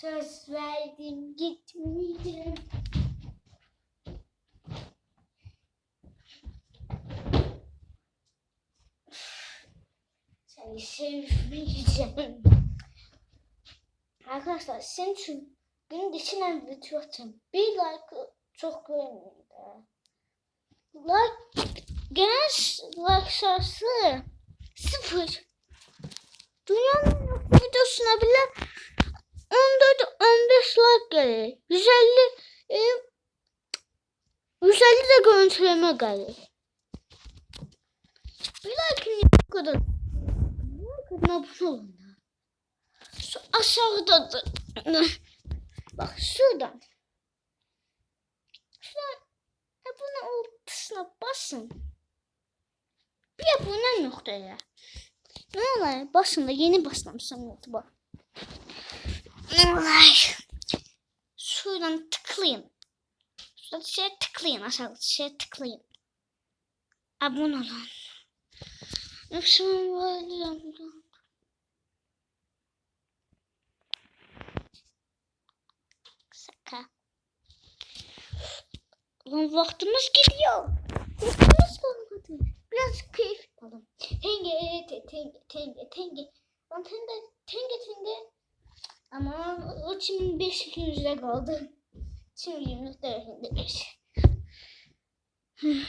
Söz verdim gitmeyeceğim. Seni sevmeyeceğim. Arkadaşlar senin için günün içinden video atın. Bir like çok önemli. Like genel like sayısı sıfır. Dünyanın videosuna bile 14-15 like gelir. 150 e, 150 de görüntüleme gelir. Bir bu kadar. Like abone olun. da. Şu aşağıda da. Bak şuradan. Şuradan abone ol tuşuna basın. Bir abone noktaya. Ne olur başında yeni başlamışsam YouTube'a. Şuradan tıklayın. Şurada şey tıklayın aşağıda şey tıklayın. Abone olun. Yoksa böyle Şaka. Lan vaktimiz gidiyor. Vaktimiz kalmadı. Biraz keyif yapalım. Tenge, te, tenge, tenge, tenge. Lan tenge, tenge, tenge. Ama o çimin 5 yüzde kaldı. Çimin 24'ünde 5. Kahve ayı